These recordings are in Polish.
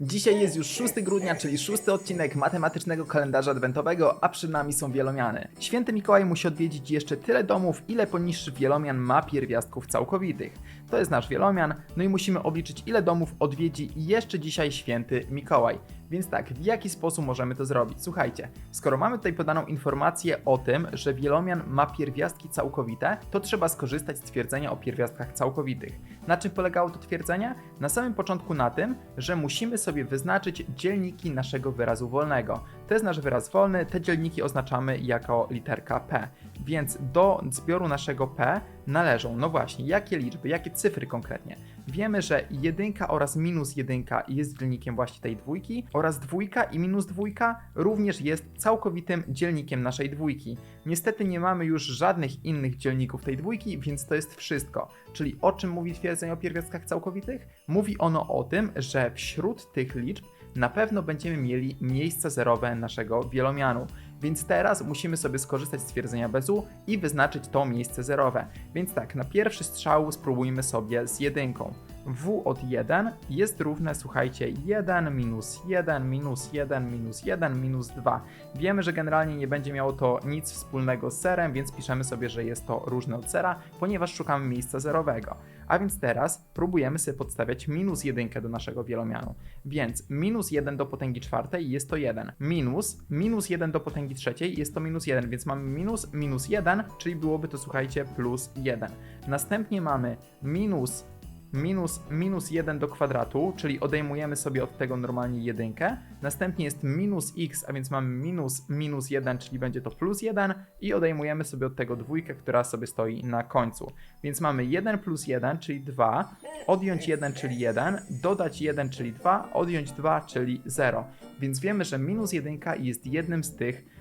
Dzisiaj jest już 6 grudnia, czyli szósty odcinek matematycznego kalendarza adwentowego, a przed nami są wielomiany. Święty Mikołaj musi odwiedzić jeszcze tyle domów, ile poniższy wielomian ma pierwiastków całkowitych. To jest nasz wielomian, no i musimy obliczyć ile domów odwiedzi jeszcze dzisiaj święty Mikołaj. Więc tak, w jaki sposób możemy to zrobić? Słuchajcie, skoro mamy tutaj podaną informację o tym, że wielomian ma pierwiastki całkowite, to trzeba skorzystać z twierdzenia o pierwiastkach całkowitych. Na czym polegało to twierdzenie? Na samym początku na tym, że musimy sobie wyznaczyć dzielniki naszego wyrazu wolnego. To jest nasz wyraz wolny, te dzielniki oznaczamy jako literka P. Więc do zbioru naszego P należą, no właśnie, jakie liczby, jakie cyfry konkretnie. Wiemy, że jedynka oraz minus jedynka jest dzielnikiem właśnie tej dwójki oraz dwójka i minus dwójka również jest całkowitym dzielnikiem naszej dwójki. Niestety nie mamy już żadnych innych dzielników tej dwójki, więc to jest wszystko. Czyli o czym mówi twierdzenie o pierwiastkach całkowitych? Mówi ono o tym, że wśród tych liczb na pewno będziemy mieli miejsca zerowe naszego wielomianu. Więc teraz musimy sobie skorzystać z twierdzenia bez u i wyznaczyć to miejsce zerowe. Więc tak, na pierwszy strzał spróbujmy sobie z jedynką. W od 1 jest równe, słuchajcie, 1 minus 1 minus 1 minus 1 minus 2. Wiemy, że generalnie nie będzie miało to nic wspólnego z serem, więc piszemy sobie, że jest to różne od sera, ponieważ szukamy miejsca zerowego. A więc teraz próbujemy sobie podstawiać minus 1 do naszego wielomianu. Więc minus 1 do potęgi czwartej jest to 1. Minus, minus 1 do potęgi trzeciej jest to minus 1, więc mamy minus, minus 1, czyli byłoby to, słuchajcie, plus 1. Następnie mamy minus minus minus 1 do kwadratu, czyli odejmujemy sobie od tego normalnie jedynkę. Następnie jest minus x, a więc mamy minus minus 1, czyli będzie to plus 1 i odejmujemy sobie od tego dwójkę, która sobie stoi na końcu. Więc mamy 1 plus 1, czyli 2, odjąć 1, czyli 1, dodać 1, czyli 2, odjąć 2, czyli 0. Więc wiemy, że minus 1 jest jednym z tych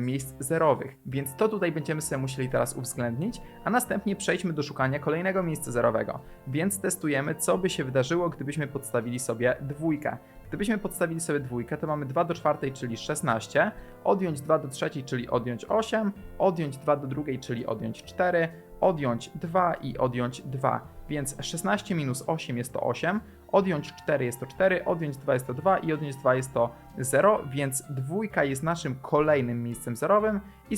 miejsc zerowych. Więc to tutaj będziemy sobie musieli teraz uwzględnić, a następnie przejdźmy do szukania kolejnego miejsca zerowego. Więc testujemy, co by się wydarzyło, gdybyśmy podstawili sobie dwójkę. Gdybyśmy podstawili sobie dwójkę, to mamy 2 do czwartej, czyli 16, odjąć 2 do trzeciej, czyli odjąć 8, odjąć 2 do drugiej, czyli odjąć 4, odjąć 2 i odjąć 2. Więc 16 minus 8 jest to 8, odjąć 4 jest to 4, odjąć 2 jest to 2 i odjąć 2 jest to 0, więc dwójka jest naszym kolejnym miejscem zerowym i